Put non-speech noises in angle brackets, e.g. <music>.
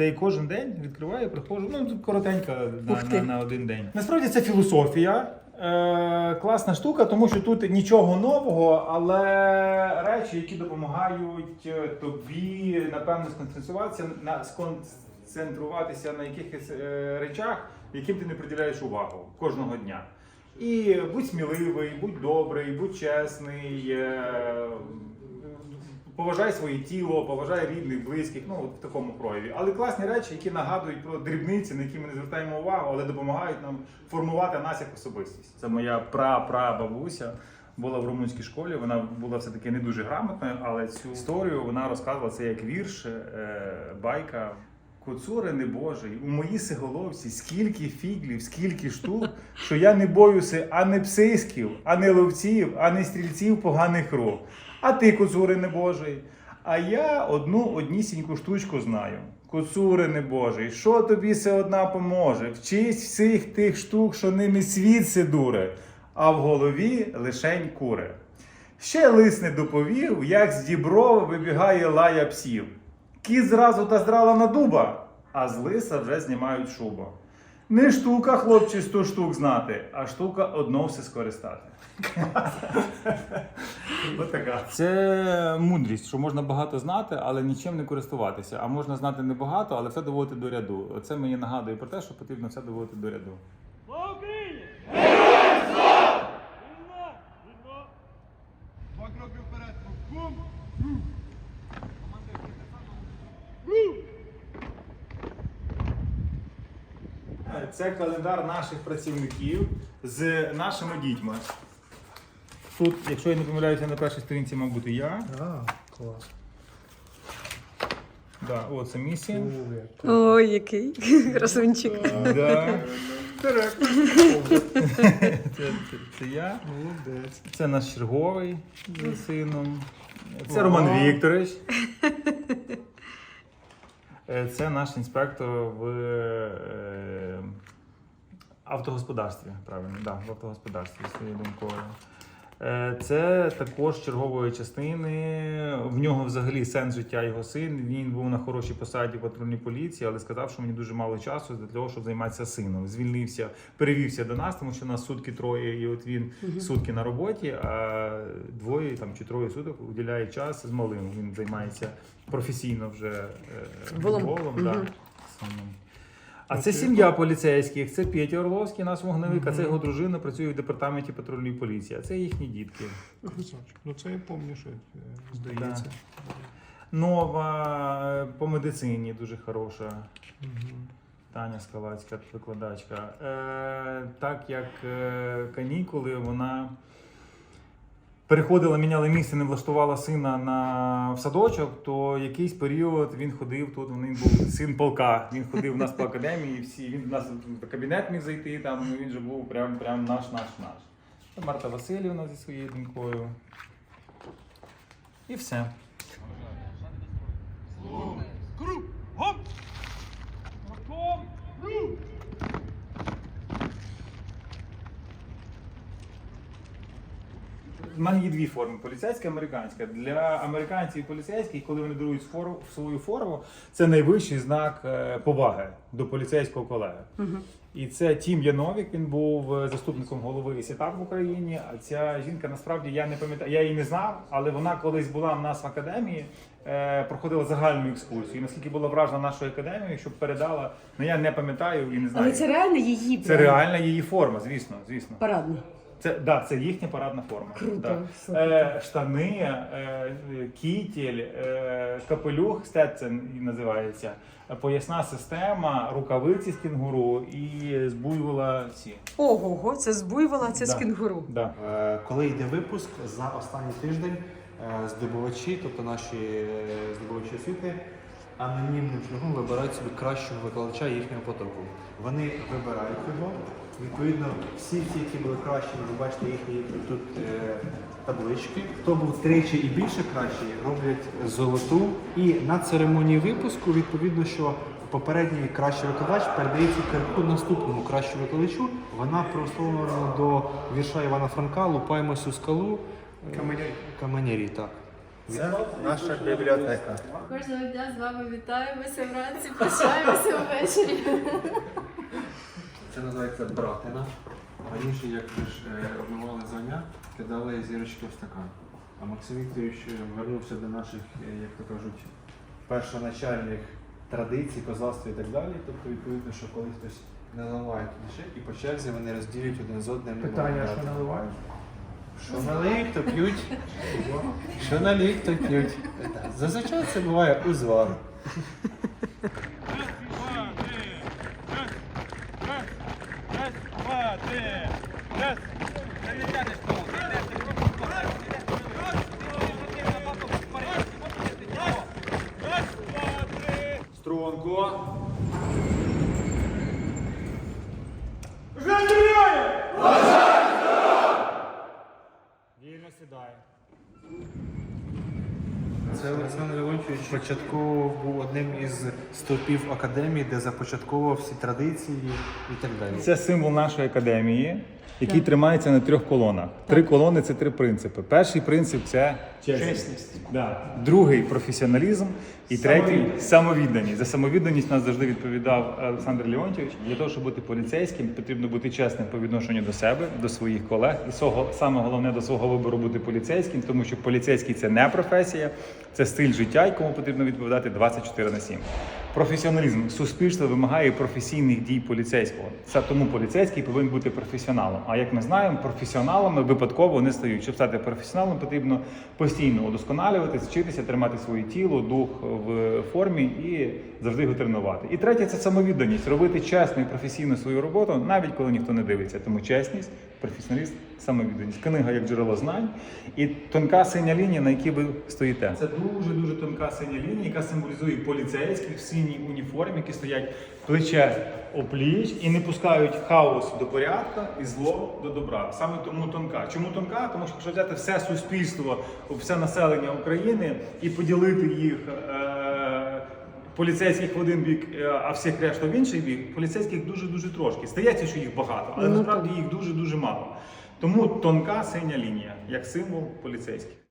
Я кожен день відкриваю, приходжу. Ну тут коротенько на, на, на один день. Насправді це філософія. Е, класна штука, тому що тут нічого нового, але речі, які допомагають е, тобі напевно сконцентруватися на сконцентруватися на якихось е, речах, яким ти не приділяєш увагу кожного дня. І будь сміливий, будь добрий, будь чесний. е, Поважай своє тіло, поважай рідних, близьких, ну от в такому прояві. Але класні речі, які нагадують про дрібниці, на які ми не звертаємо увагу, але допомагають нам формувати нас як особистість. Це моя пра-пра-бабуся була в румунській школі. Вона була все таки не дуже грамотною, але цю історію вона розказувала це як вірш, е, байка. Коцури не Божий, у моїй сиголовці скільки фіглів, скільки штук, що я не боюся а не псисків, а не ловців, а не стрільців поганих рук. А ти, коцури не Божий. А я одну однісіньку штучку знаю. Коцури не Божий, що тобі се одна поможе? Вчись всіх тих штук, що ними світ се дуре, а в голові лишень кури. Ще лис не доповів, як з діброва вибігає лая псів. Кіт зразу та здрала на дуба, а з лиса вже знімають шуба. Не штука, хлопці, 100 штук знати, а штука одно все скористати. <laughs> Така. Це мудрість, що можна багато знати, але нічим не користуватися. А можна знати небагато, але все доводити до ряду. Це мені нагадує про те, що потрібно все доводити до ряду. Слава Україні! Вільно! Вільно! Два кроки вперед. Бум! Це календар наших працівників з нашими дітьми. Тут, якщо я не помиляюся, на першій сторінці, мав бути я. А, клас. Да, о, це місія. Ой, який <laughs> красунчик. Да. Це, це, це я. Молодець. Це наш черговий з сином. Це Роман Вікторович. Е, Це наш інспектор в автогосподарстві. Правильно, да, в автогосподарстві своєю думкою. Е, Це також чергової частини. В нього взагалі сенс життя його син. Він був на хорошій посаді в патрульній поліції, але сказав, що мені дуже мало часу для того, щоб займатися сином. Звільнився, перевівся до нас, тому що нас сутки троє, і от він сутки на роботі, а двоє там чи троє суток уділяє час з малим. Він займається професійно вже е, Футболом. футболом. Мгм. Да. А це сім'я поліцейських. Це Петя Орловський, наш вогневик, а це його дружина працює в департаменті патрульної поліції. А це їхні дітки. Красавчик. Ну це я пам'ятаю, що е, здається. Нова е, по медицині дуже хороша. Таня Скалацька, викладачка. Е, так як канікули, вона переходила, міняла місце, не влаштувала сина на в садочок, то якийсь період він ходив тут. Він був син полка. Він ходив у нас по академії. Всі він в нас в кабінет міг зайти. Там ну, він же був прям, прям наш, наш, наш. Марта Васильівна зі своєю донькою. І все. У мене є дві форми: поліцейська і американська. Для американців і поліцейських, коли вони дарують фор- свою форму, це найвищий знак е, поваги до поліцейського колеги. І це Тім Яновік. Він був е, заступником голови СІТАП в Україні. А ця жінка насправді я не пам'ятаю, я її не знав, але вона колись була в нас в академії, е, проходила загальну екскурсію. І наскільки була вражена нашою академією, щоб передала, ну я не пам'ятаю і не знаю. Але це реально її Це реальна її форма, звісно, звісно. парадна. Це да, це їхня парадна форма. Круто, Да. Е, штани, е, кітель, е, капелюх Стецен називається, поясна система, рукавиці з кінгуру і з буйвола ці. Ого, це з буйвола, це з кінгуру. Да. Е, Коли йде випуск за останній тиждень, е, здобувачі, тобто наші е, здобувачі освіти, анонімним шляхом вибирають собі кращого викладача їхнього потоку. Вони вибирають його. Відповідно, всі ті, які були кращі, ви бачите їхні тут е, таблички. Хто був тричі і більше кращий, роблять золоту. І на церемонії випуску, відповідно, що попередній кращий викладач передається кирку наступному кращому викладачу. Вона прословлена до вірша Івана Франка Лупаємось у скалу. е, Каменярі. Каменярі, так. Це наша бібліотека. Кожного дня з вами вітаємося вранці, прощаємося ввечері. Це називається братина. Раніше, як ми ж е, обмивали звання, кидали зірочки в стакан. А Максим Вікторович е, вернувся до наших, е, як то кажуть, першоначальних традицій, козацтва і так далі. Тобто, відповідно, що коли хтось наливає туди ще, і по черзі вони розділюють один з одним. Питання, що наливають? Що налиють, то п'ють. Що налиють, то п'ють. Зазвичай це буває узвар. Струнко. Вільно сідає. Це Олександр Леонтьович початково був одним із стовпів академії, де започатковував всі традиції і так далі. Це символ нашої академії, який тримається на трьох колонах. Три колони це три принципи. Перший принцип це чесність. Да. Другий професіоналізм. І третій самовідданість. За самовідданість нас завжди відповідав Олександр Леонтьович. Для того, щоб бути поліцейським, потрібно бути чесним по відношенню до себе, до своїх колег. І свого саме головне до свого вибору бути поліцейським, тому що поліцейський це не професія, це стиль життя, якому потрібно відповідати 24 на 7. Професіоналізм суспільство вимагає професійних дій поліцейського. Це тому поліцейський повинен бути професіоналом. А як ми знаємо, професіоналами випадково не стають. Щоб стати професіоналом, потрібно постійно удосконалюватися, вчитися, тримати своє тіло, дух в формі і завжди його тренувати. І третє це самовідданість, робити чесно і професійно свою роботу, навіть коли ніхто не дивиться. Тому чесність, професіоналіст, самовідданість. Книга як джерело знань і тонка синя лінія, на якій ви стоїте. Це дуже дуже тонка синя лінія, яка символізує поліцейських в синій уніформі, які стоять плече опліч і не пускають хаос до порядку і зло до добра. Саме тому тонка. Чому тонка? Тому що якщо взяти все суспільство, все населення України і поділити їх. Поліцейських в один бік, е, а всіх решта в інший бік, поліцейських дуже-дуже трошки. Здається, що їх багато, але насправді їх дуже-дуже мало. Тому тонка синя лінія, як символ поліцейських.